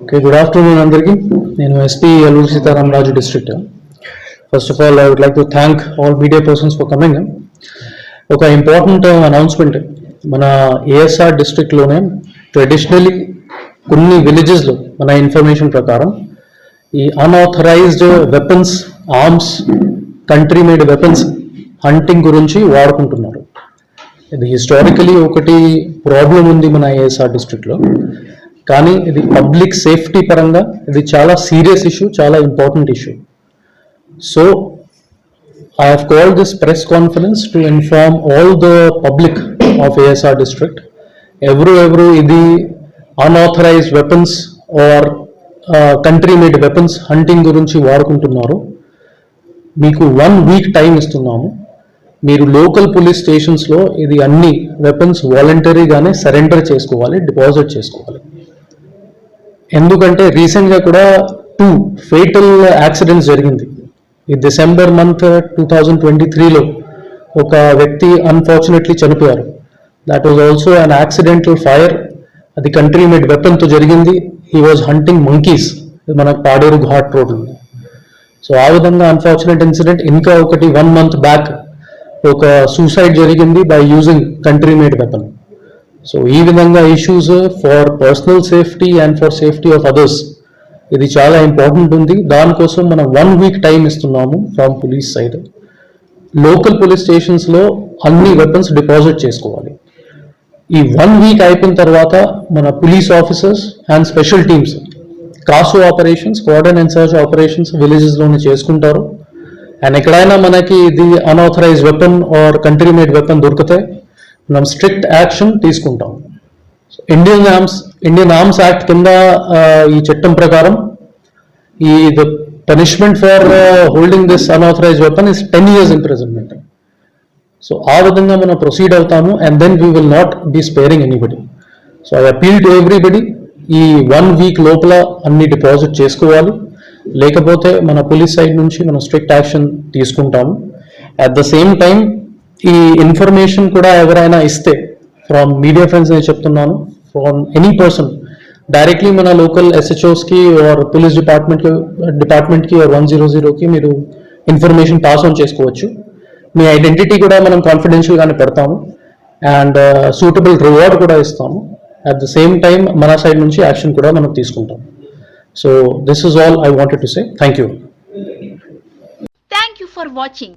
Okay good afternoon అందరికీ. నేను SP Alluri Sitaramaraju district first of all I would like to thank all media persons for coming ఒక important announcement మన ASR డిస్ట్రిక్ట్లోనే traditionally కొన్ని విలేజెస్లో మన ఇన్ఫర్మేషన్ ప్రకారం ఈ unauthorised weapons arms country made weapons hunting గురించి వాడుకుంటున్నారు. ఇది హిస్టారికలీ ఒకటి ప్రాబ్లం ఉంది మన ఏఎస్ఆర్ డిస్ట్రిక్ట్లో కానీ ఇది పబ్లిక్ సేఫ్టీ పరంగా ఇది చాలా సీరియస్ ఇష్యూ చాలా important issue so I have called this press conference to inform all the public of ASR district ఎవరు ఎవరు ఇది unauthorised weapons or country made weapons hunting గురించి వాడుకుంటున్నారు. మీకు వన్ వీక్ టైం ఇస్తున్నాము. మీరు లోకల్ పోలీస్ స్టేషన్స్లో ఇది అన్ని వెపన్స్ వాలంటరీగానే సరెండర్ చేసుకోవాలి డిపాజిట్ చేసుకోవాలి. ఎందుకంటే రీసెంట్గా కూడా టూ ఫేటల్ యాక్సిడెంట్స్ జరిగింది. ఈ December month two thousand twenty త్రీలో ఒక వ్యక్తి అన్ఫార్చునేట్లీ చనిపోయారు. That was also an accidental fire అది కంట్రీ మేడ్ వెపన్తో జరిగింది. హీ వాజ్ హంటింగ్ మంకీస్ మనకు పాడేరు ఘాట్ రోడ్ సో ఆ విధంగా అన్ఫార్చునేట్ ఇన్సిడెంట్ ఇంకా ఒకటి వన్ మంత్ బ్యాక్ ఒక సూసైడ్ జరిగింది by using country made weapon so ఈ విధంగా issues for personal safety and for safety of others ఇది చాలా ఇంపార్టెంట్ ఉంది. దానికోసం మనం వన్ వీక్ టైం ఇస్తున్నాము from police side local police స్టేషన్స్లో అన్ని వెపన్స్ డిపాజిట్ చేసుకోవాలి. ఈ వన్ వీక్ అయిపోయిన తర్వాత మన police officers and special teams CASO operations cordon and search operations విలేజెస్లోనే చేసుకుంటారు. అండ్ ఎక్కడైనా మనకి ఇది unauthorised weapon or country made weapon దొరుకుతాయి మనం స్ట్రిక్ట్ యాక్షన్ తీసుకుంటాం. Indian Arms Indian Arms Act కింద ఈ చట్టం ప్రకారం ఈ the punishment for holding this unauthorised weapon is ten years imprisonment. So ఆ విధంగా మనం ప్రొసీడ్ అవుతాము and then we will not be sparing anybody. So I appeal to everybody ఈ వన్ వీక్ లోపల అన్ని డిపాజిట్ చేసుకోవాలి. లేకపోతే మన పోలీస్ సైడ్ నుంచి మనం స్ట్రిక్ట్ యాక్షన్ తీసుకుంటాము. అట్ ద సేమ్ టైం ఈ ఇన్ఫర్మేషన్ కూడా ఎవరైనా ఇస్తే ఫ్రమ్ మీడియా ఫ్రెండ్స్ నేను చెప్తున్నాను ఫ్రమ్ ఎనీ పర్సన్ డైరెక్ట్లీ మన లోకల్ ఎస్హెచ్ఓస్కి ఆర్ పోలీస్ డిపార్ట్మెంట్ డిపార్ట్మెంట్కి ఆర్ వన్ జీరో జీరోకి మీరు ఇన్ఫర్మేషన్ పాస్ ఆన్ చేసుకోవచ్చు. మీ ఐడెంటిటీ కూడా మనం కాన్ఫిడెన్షియల్గానే పెడతాము. అండ్ సూటబుల్ రివార్డ్ కూడా ఇస్తాము. అట్ ద సేమ్ టైం మన సైడ్ నుంచి యాక్షన్ కూడా మనం తీసుకుంటాం. So this is all I wanted to say thank you thank you for watching